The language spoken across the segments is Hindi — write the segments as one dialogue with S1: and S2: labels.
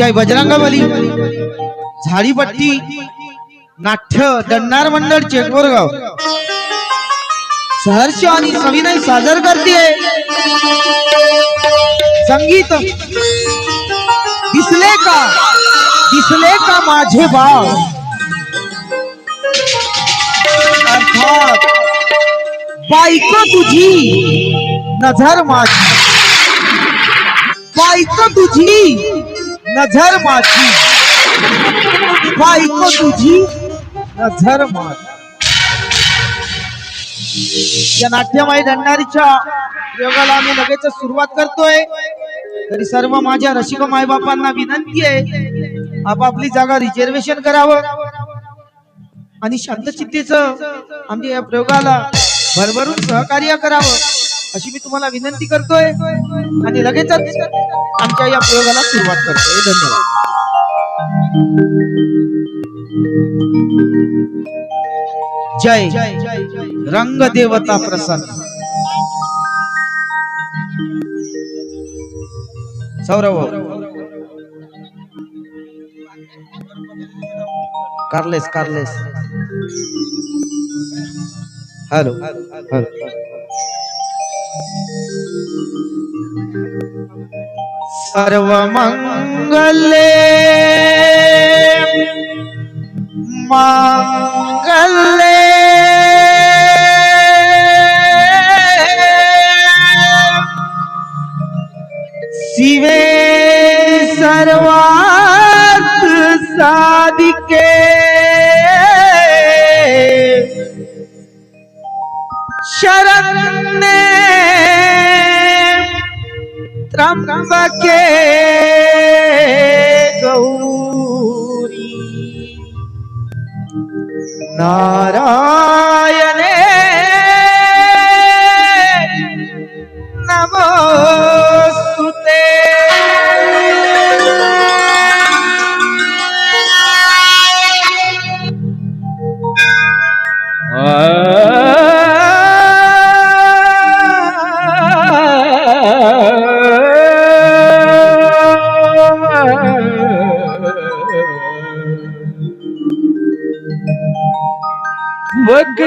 S1: जय बजरंगबली झाडीपट्टी नाट्य दंडार मंडळ चेटवरगाव। सहर्ष आणि सविनय सादर करते संगीत। दिसले का? दिसले का माझे भाव अर्थात बायको तुझी नजर माझी। बायको तुझी नजर माझी बायको तुझी नजर माझी या नाट्यमय दंडारीच्या प्रयोगाला आम्ही लगेच सुरुवात करतोय. तरी सर्व माझ्या रसिक मायबापांना विनंती आहे आपापली जागा रिझर्वेशन करावं. आणि शांतचित्तेचं आमच्या या प्रयोगाला भरभरून सहकार्य करावं. अशी मी तुम्हाला विनंती करतोय. आणि लगेचच आमच्या या प्रयोगाला सुरुवात करतोय. धन्यवाद. जय. रंग देवता प्रसन्न. सौरव कारलेस कारलेस. हॅलो. हॅलो. सर्व मंगले। मंगले शिवे सर्वात साधिके। शरण्ये ಅಂಬಕೆ ಗೌರಿ ನಾರಾ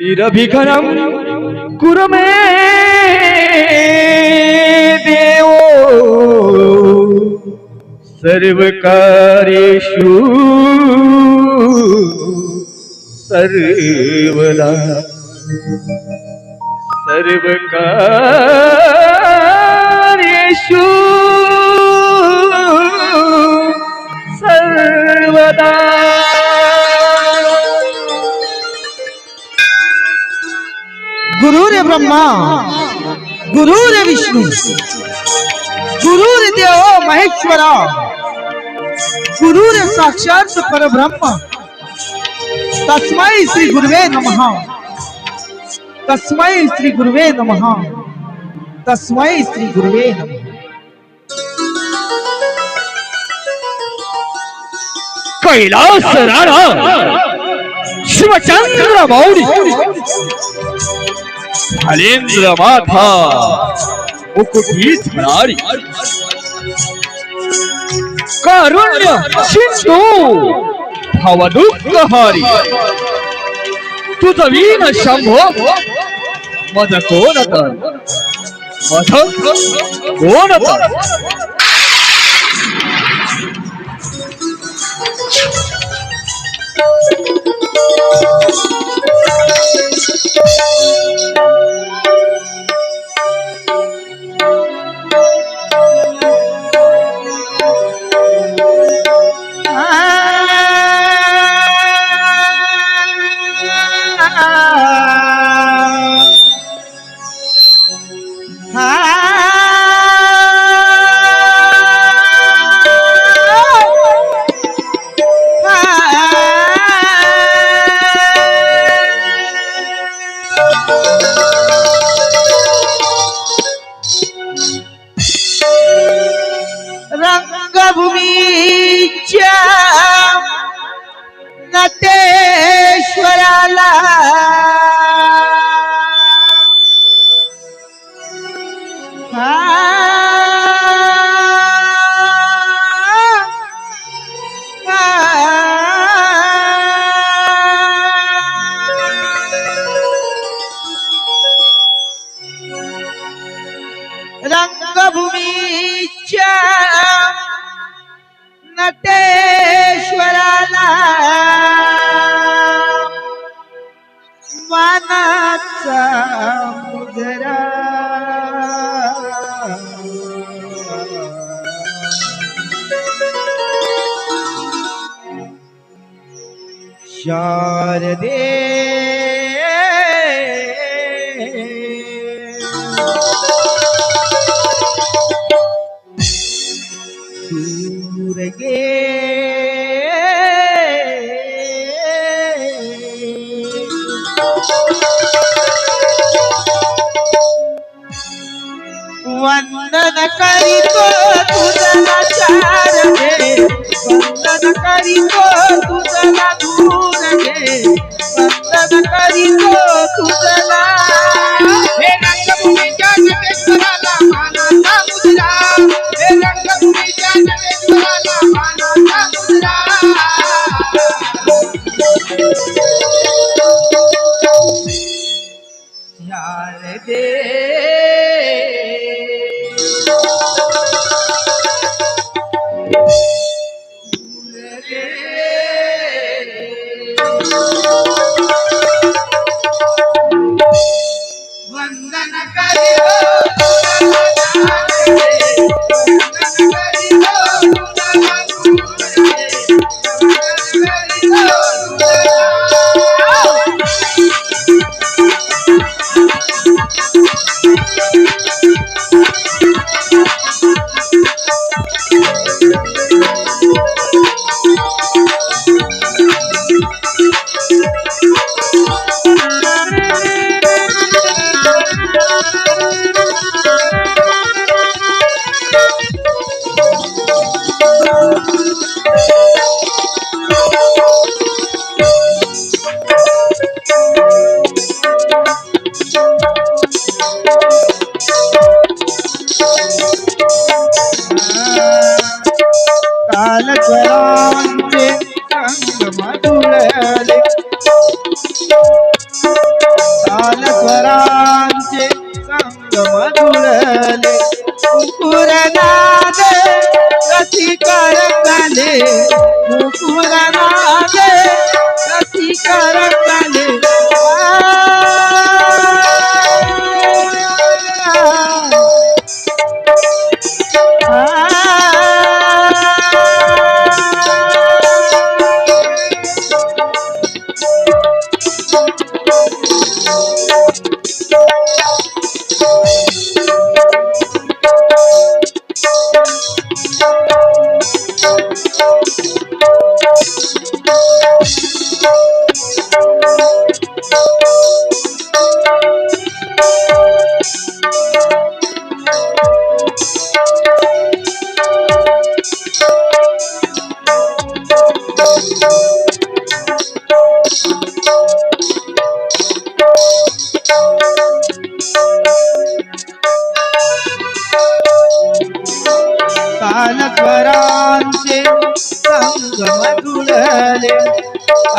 S2: নিরভিঘরম কুরমে দেও सर्वकार्येषु सर्वदा। सर्वकार्येषु सर्वदा।
S1: गुरुरे ब्रह्मा गुरुरे देव महेश्वरा। गुरुरे साक्षात परब्रह्म। तस्मै श्री गुरुवे नमः। तस्मै श्री गुरुवे नमः। तस्मै श्री गुरुवे नमः।
S2: कैलास राणा शिवचंद्र मौली फलेंद्र माथा মুকুটি ধারী কারুণ্য সিন্ধু। ভবদুঃখহারি
S1: তুতবীন শম্ভো। মদকোনত মদকোনত Thank you. शारदे दूर गे वंदन करीतो तुझला चार घे वंदन करीतो तुझला दूर घे वंदन करीतो तुझला
S3: हे रंगभूमीच्या नटेश्वराला मानाचा मुजरा हे रंगभूमीच्या नटेश्वराला मानाचा मुजरा
S1: शारदे
S3: वंदन
S1: रसिकर झाले मुकुरनादे रसिकर झाले कालकरांचे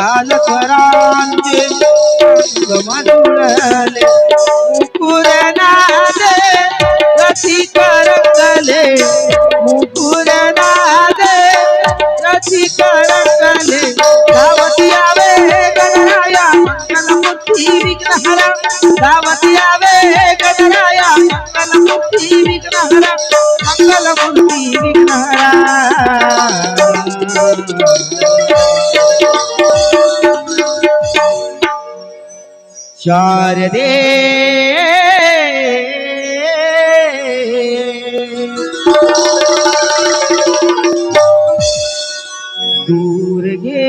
S1: कालकरांचे संग मधुळले मुकुरनादे, रसिकर कले मुकुरनादे, रसिकर कले धावती आवे गणराया मंगलमूर्ती विघ्नहरा। धावती आवे गणराया मंगलमूर्ती विघ्नहरा मंगलमूर्ती विघ्नहरा। शारदे। दूर गे।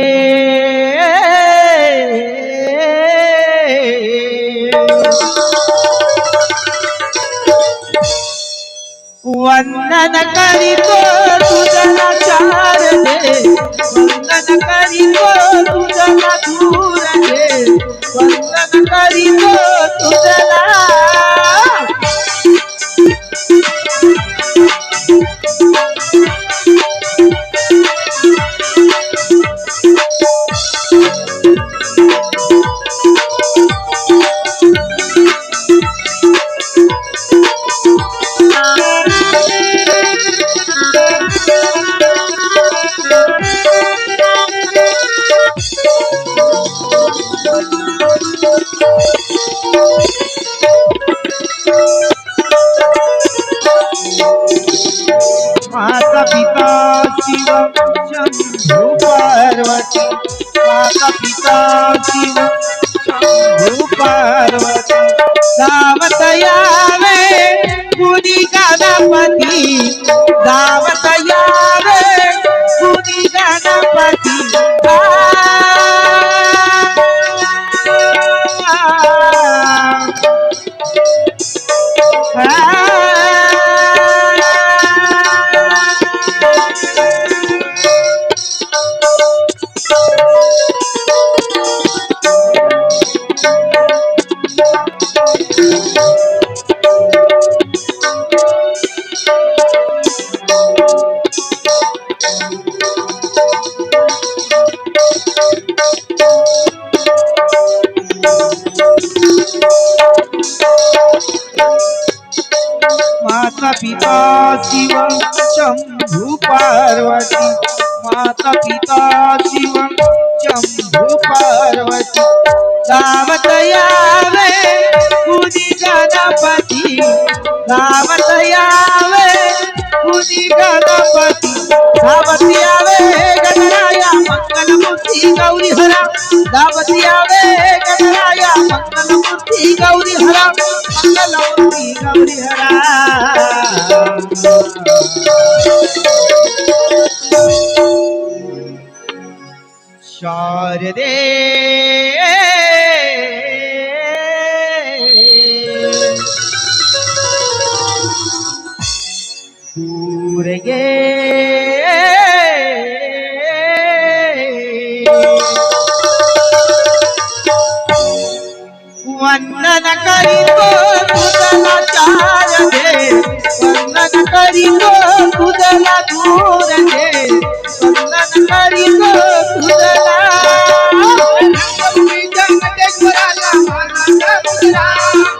S1: वंदन करीतो तुझला चार दे वंदन करीतो तुझला दूर दे వందన కరితో సుజలా माता पिता शिव शंभू पार्वती माता पिता शिव शंभू पार्वती सावतया यावे कुणी गणपती। पिता शिव शंभु पार्वती, माता पिता शिव शंभु पार्वती। गावत यावे, कुणी गणपती? गावत यावे, कुणी गणपती? गणराया मंगलमूर्ती गौरी हरा गावत यावे गणराया मंगलमूर्ती गौरी हरा मंगलमूर्ती गौरी हरा। शारदे दूर गे वंदन करीतो तुझला चार दे वंदन करीतो तुझला दूर दे वंदन करीतो तुझला
S3: रंगभूमी जगदेश्वराला मानाचा मुजरा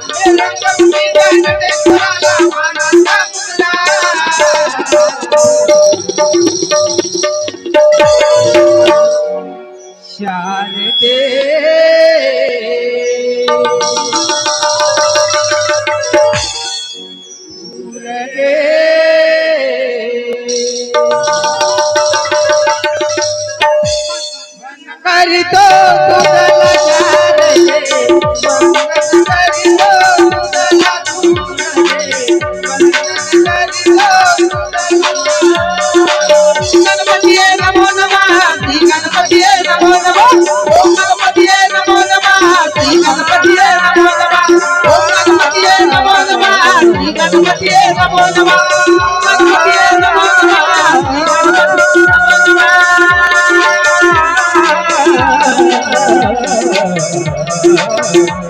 S1: you.